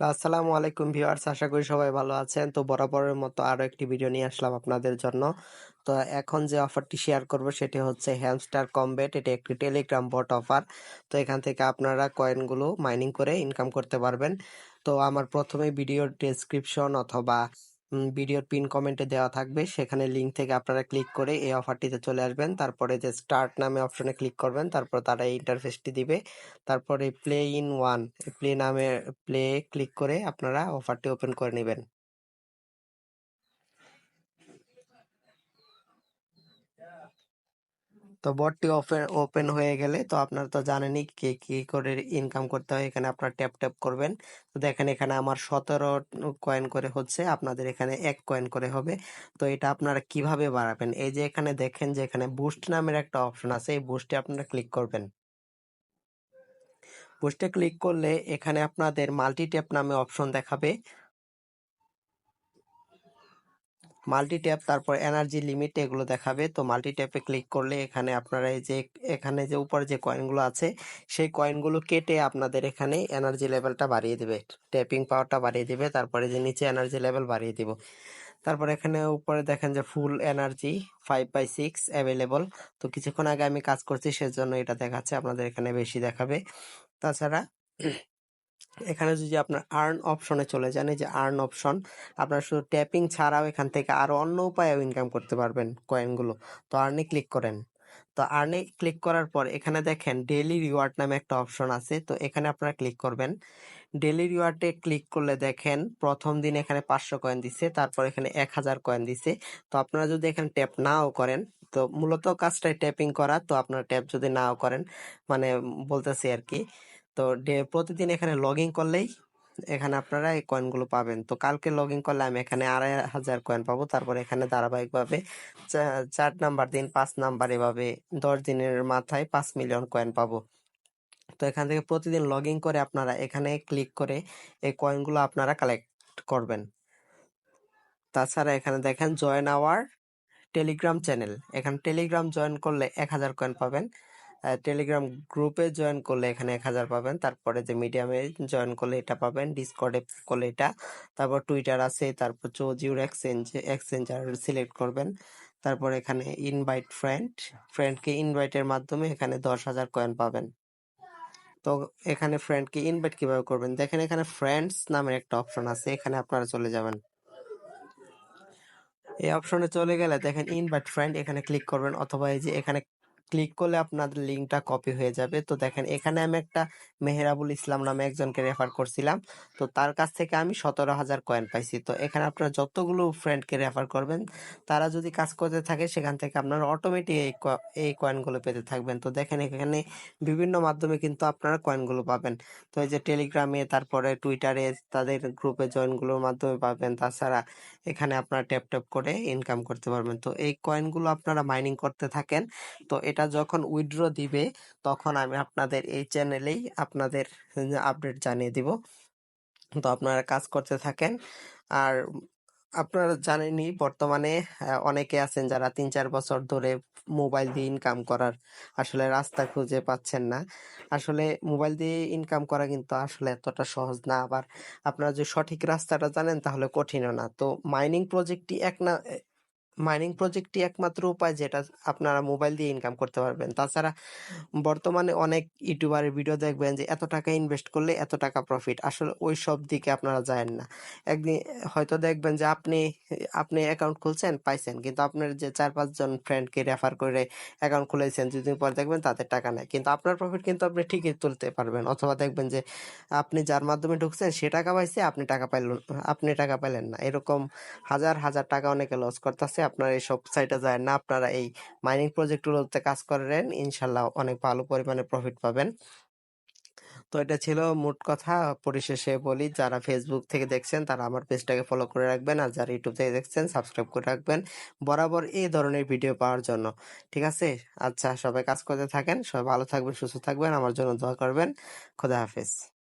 আসসালামু আলাইকুম ভিউয়ার্স, আশা করি সবাই ভালো আছেন। তো বরাবরের মতো আরও একটি ভিডিও নিয়ে আসলাম আপনাদের জন্য। তো এখন যে অফারটি শেয়ার করব সেটি হচ্ছে হ্যামস্টার কমবেট এটি একটি টেলিগ্রাম বট অফার তো এখান থেকে আপনারা কয়েনগুলো মাইনিং করে ইনকাম করতে পারবেন। তো আমার প্রথমে ভিডিও ডেসক্রিপশন অথবা ভিডিওর পিন কমেন্টে দেওয়া থাকবে। সেখানে লিঙ্ক থেকে আপনারা ক্লিক করে এই অফারটিতে চলে আসবেন। তারপরে যে স্টার্ট নামে অপশনে ক্লিক করবেন, তারপর তারা এই ইন্টারফেসটি দিবে। তারপরে প্লে ইন ওয়ান প্লে নামে প্লে ক্লিক করে আপনারা অফারটি ওপেন করে নেবেন। তো বটটি ওপেন ওপেন হয়ে গেলে তো আপনারা তো জানেনই কে কি করে ইনকাম করতে হয়, এখানে আপনারা ট্যাপ ট্যাপ করবেন। তো দেখেন এখানে আমার সতেরো কয়েন করে হচ্ছে, আপনাদের এখানে এক কয়েন করে হবে। তো এটা আপনারা কীভাবে বাড়াবেন? এই যে এখানে দেখেন যে এখানে বুস্ট নামের একটা অপশন আছে, এই বুস্টে আপনারা ক্লিক করবেন। বুস্টে ক্লিক করলে এখানে আপনাদের মাল্টি ট্যাপ নামে অপশন দেখাবে। মাল্টি ট্যাপ তারপর এনার্জি লিমিট এগুলো দেখাবে। তো মাল্টি ট্যাপে ক্লিক করলে এখানে আপনারা এই যে, এখানে যে উপরে যে কয়েনগুলো আছে, সেই কয়েনগুলো কেটে আপনাদের এখানে এনার্জি লেভেলটা বাড়িয়ে দেবে। ট্যাপিং পাওয়ারটা বাড়িয়ে দেবে, তারপরে যে নিচে এনার্জি লেভেল বাড়িয়ে দিব। তারপর এখানে উপরে দেখেন যে full energy five by six available তো কিছুক্ষণ আগে আমি কাজ করছি, সেজন্য এটা দেখাচ্ছে, আপনাদের এখানে বেশি দেখাবে। তাছাড়া এখানে যদি আপনার আর্ন অপশনে চলে যান, এই যে আর্ন অপশন আপনার শুধু ট্যাপিং ছাড়াও এখান থেকে আরও অন্য উপায়েও ইনকাম করতে পারবেন কয়েনগুলো তো আর্নে ক্লিক করেন। তো আর্নে ক্লিক করার পর এখানে দেখেন ডেলি রিওয়ার্ড নামে একটা অপশন আছে, তো এখানে আপনারা ক্লিক করবেন। ডেলি রিওয়ার্ডে ক্লিক করলে দেখেন প্রথম দিন এখানে পাঁচশো কয়েন দিছে, তারপর এখানে এক হাজার কয়েন দিছে। তো আপনারা যদি এখানে ট্যাপ নাও করেন, তো মূলত কাজটাই ট্যাপিং করা, তো আপনারা ট্যাপ যদি নাও করেন মানে বলতেছি আর কি। তো প্রতিদিন এখানে লগ ইন করলেই এখানে আপনারা এই কয়েনগুলো পাবেন। তো কালকে লগ ইন করলে আমি এখানে আড়াই হাজার কয়েন পাবো। তারপর এখানে ধারাবাহিকভাবে চার নাম্বার দিন, পাঁচ নাম্বার এভাবে দশ দিনের মাথায় পাঁচ মিলিয়ন কয়েন পাবো। তো এখান থেকে প্রতিদিন লগ ইন করে আপনারা এখানে ক্লিক করে এই কয়েনগুলো আপনারা কালেক্ট করবেন। তাছাড়া এখানে দেখেন জয়েন আওয়ার টেলিগ্রাম চ্যানেল এখানে টেলিগ্রাম জয়েন করলে এক হাজার কয়েন পাবেন। টেলিগ্রাম গ্রুপে জয়েন করলে এখানে এক হাজার পাবেন। তারপরে যে মিডিয়ামে জয়েন করলে এটা পাবেন ডিসকর্ডে করলে এটা। তারপর টুইটার আছে, তারপর চৌজিউর এক্সচেঞ্জ এক্সচেঞ্জার সিলেক্ট করবেন। তারপর এখানে ইনভাইট ফ্রেন্ড ফ্রেন্ডকে ইনভাইটের মাধ্যমে এখানে দশ হাজার কয়েন পাবেন। তো এখানে ফ্রেন্ডকে ইনভাইট কীভাবে করবেন? দেখেন এখানে ফ্রেন্ডস নামের একটা অপশন আছে, এখানে আপনারা চলে যাবেন। এই অপশনে চলে গেলে দেখেন ইনভাইট ফ্রেন্ড এখানে ক্লিক করবেন, অথবা এই যে এখানে ক্লিক করলে আপনাদের লিঙ্কটা কপি হয়ে যাবে। তো দেখেন, এখানে আমি একটা মেহেরাবুল ইসলাম নামে একজনকে রেফার করছিলাম। তো তার কাছ থেকে আমি সতেরো হাজার কয়েন পাইছি। তো এখানে আপনারা যতগুলো ফ্রেন্ডকে রেফার করবেন, তারা যদি কাজ করতে থাকে, সেখান থেকে আপনারা অটোমেটিক এই এই কয়েনগুলো পেতে থাকবেন। তো দেখেন, এখানে বিভিন্ন মাধ্যমে কিন্তু আপনারা কয়েনগুলো পাবেন। তো এই যে টেলিগ্রামে তারপরে টুইটারে তাদের গ্রুপে জয়েনগুলোর মাধ্যমে পাবেন। তাছাড়া এখানে আপনারা ট্যাপ ট্যাপ করে ইনকাম করতে পারবেন। তো এই কয়েনগুলো আপনারা মাইনিং করতে থাকেন। তো এটা যখন উইথড্র দিবে, তখন আমি আপনাদের এই চ্যানেলেই আপনাদের আপডেট জানিয়ে দিব। তো আপনারা কাজ করতে থাকেন। আর আপনারা জানেনই বর্তমানে অনেকে আছেন যারা তিন চার বছর ধরে মোবাইল দিয়ে ইনকাম করার আসলে রাস্তা খুঁজে পাচ্ছেন না। আসলে মোবাইল দিয়ে ইনকাম করা কিন্তু আসলে এতটা সহজ না। আবার আপনারা যদি সঠিক রাস্তাটা জানেন তাহলে কঠিনও না। তো মাইনিং প্রজেক্টটি এক না মাইনিং প্রজেক্টটি একমাত্র উপায় যেটা আপনারা মোবাইল দিয়ে ইনকাম করতে পারবেন। তাছাড়া বর্তমানে অনেক ইউটিউবারের ভিডিও দেখবেন যে এত টাকা ইনভেস্ট করলে এত টাকা প্রফিট আসলে ওই সব দিকে আপনারা যায়েন না। একদিন হয়তো দেখবেন যে আপনি আপনি অ্যাকাউন্ট খুলছেন, পাইছেন। কিন্তু আপনার যে চার পাঁচজন ফ্রেন্ডকে রেফার করে অ্যাকাউন্ট খুলেছেন দুদিন পর দেখবেন তাদের টাকা নেয় কিন্তু আপনার প্রফিট কিন্তু আপনি ঠিকই তুলতে পারবেন। অথবা দেখবেন যে আপনি যার মাধ্যমে ঢুকছেন, সে টাকা পাইছে, আপনি টাকা পাইলেন আপনি টাকা পাইলেন না। এরকম হাজার হাজার টাকা অনেকে লস করতেছে। আপনারা এইসব সাইটে যায় না, আপনারা এই মাইনিং প্রজেক্টগুলোতে কাজ করেন, ইনশাল্লাহ অনেক ভালো পরিমাণে প্রফিট পাবেন। তো এটা ছিল মোট কথা, পরিশেষে বলি, যারা ফেসবুক থেকে দেখছেন তারা আমার পেজটাকে ফলো করে রাখবেন আর যারা ইউটিউব থেকে দেখছেন সাবস্ক্রাইব করে রাখবেন বরাবর এই ধরনের ভিডিও পাওয়ার জন্য। ঠিক আছে? আচ্ছা সবাই কাজ করতে থাকেন, সবাই ভালো থাকবেন, সুস্থ থাকবেন, আমার জন্য দোয়া করবেন। খোদা হাফেজ।